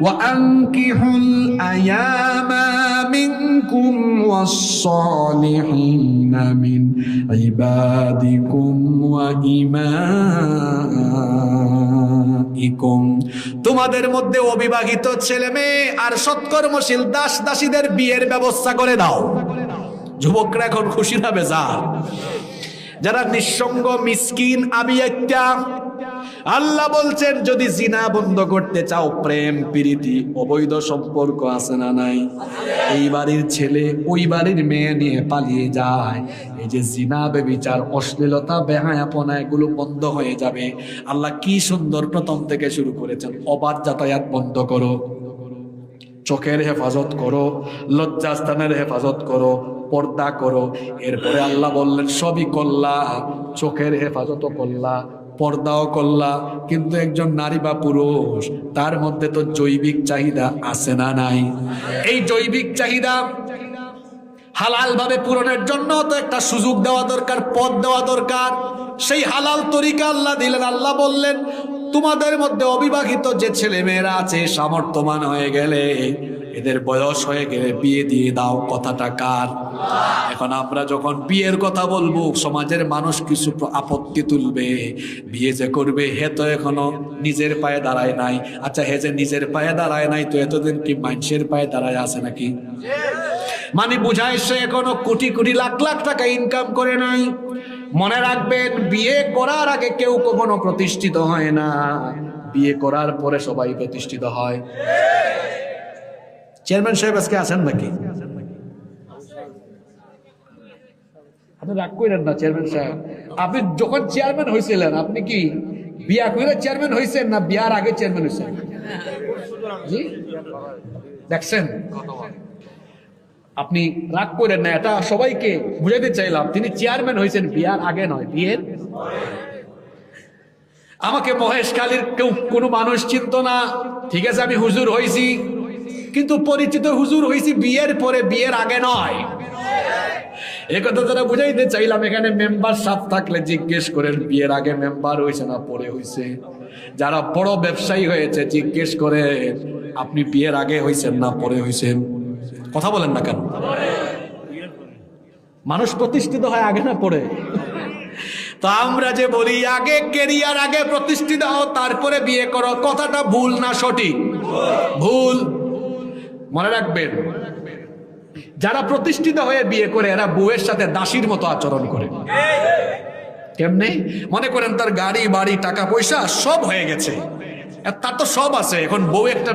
وأنكحوا الأيام منكم والصالحين من عبادكم وإمائكم তোমাদের মধ্যে অবিবাহিত ছেলে মেয়ে আর সৎকর্মশীল দাস দাসীদের বিয়ের ব্যবস্থা করে দাও যুবকরা এখন খুশি না বেজার যারা নিঃসঙ্গ মিসকিন আবি একটা আল্লাহ বলছেন, যদি জিনা বন্ধ করতে চাও, প্রেম, প্রীতি, অবৈধ সম্পর্ক আছে না নাই? এই বাড়ির ছেলে ওই বাড়ির মেয়ে নিয়ে পালিয়ে যায়। এই যে জিনা, বেবিচার, অশ্লীলতা, বেহায়াপনা, এগুলো বন্ধ হয়ে যাবে। আল্লাহ কি সুন্দর প্রথম থেকে শুরু করেছেন। অবাধ যাতায়াত বন্ধ করো। চোখের হেফাজত করো। লজ্জাস্থানের হেফাজত করো। পর্দা করো। এরপরে আল্লাহ বললেন, সবই করলা। চোখের হেফাজতও করলা। পর্দাও করলা, কিন্তু একজন নারী বা পুরুষ, তার মধ্যে তো জৈবিক চাহিদা আছে না নাই? এই জৈবিক চাহিদা হালাল ভাবে পূরণের জন্য তো একটা সুযোগ দেওয়া দরকার, পথ দেওয়া দরকার। সেই হালাল তরিকা আল্লাহ দিলেন, আল্লাহ বললেন, তোমাদের মধ্যে অবিবাহিত যে ছেলে মেয়েরা আছে সামর্থ্যমান হয়ে গেলে এদের বয়স হয়ে গেলে বিয়ে দিয়ে দাও, কথাটা কার? এখন আমরা যখন বিয়ের কথা বলব, সমাজের মানুষ কিছু আপত্তি তুলবে। বিয়ে যে করবে, হে তো এখনও নিজের পায়ে দাঁড়ায় নাই। আচ্ছা হে যে নিজের পায়ে দাঁড়ায় নাই, তো এতদিন কি মানুষের পায়ে দাঁড়ায় আছে নাকি? মানে বুঝায় সে এখনও কোটি কোটি লাখ লাখ টাকা ইনকাম করে নাই। মনে রাখবেন, বিয়ে করার আগে কেউ কখনো প্রতিষ্ঠিত হয় না। বিয়ে করার পরে সবাই প্রতিষ্ঠিত হয়। চেয়ারম্যান সাহেব আজকে আছেন নাকি? আপনি রাগ করেন না, চেয়ারম্যান সাহেব। আপনি যখন চেয়ারম্যান হয়েছিলেন আপনি কি বিয়া করে চেয়ারম্যান হয়েছেন না বিয়ার আগে চেয়ারম্যান হয়েছেন দেখছেন? আপনি রাগ করেন না, এটা সবাইকে বুঝাতে চাইলাম। তিনি চেয়ারম্যান হয়েছেন বিয়ার আগে নয়, বিয়ের? আমাকে মহেশখালীর কেউ কোনো মানুষ চিনত না। ঠিক আছে, আমি হুজুর হয়েছি কিন্তু পরিচিত হুজুর হয়েছি বিয়ের পরে, বিয়ের আগে নয়। এ কথা তারা বুঝাইতে চাইলাম, এখানে মেম্বার সাপ থাকলে জিজ্ঞেস করেন, বিয়ের আগে মেম্বার হয়েছে না পরে হয়েছে যারা বড় ব্যবসায়ী হয়েছে, জিজ্ঞেস করে আপনি বিয়ের আগে হয়েছেন না পরে হয়েছেন কথা বলেন না কেন? মানুষ প্রতিষ্ঠিত হয় আগে না পরে? তো আমরা যে বলি, আগে কেরিয়ার আগে প্রতিষ্ঠিত হও, তারপরে বিয়ে করো, কথাটা ভুল না সঠিক? ভুল। মনে রাখবেন, যারা প্রতিষ্ঠিত হয়ে বিয়ে করে, এরা বউয়ের সাথে দাসীর মতো আচরণ করে। কেমনে? মনে করেন তার গাড়ি, বাড়ি, টাকা, পয়সা সব হয়ে গেছে। তার তো সব আছে, এখন বউ একটা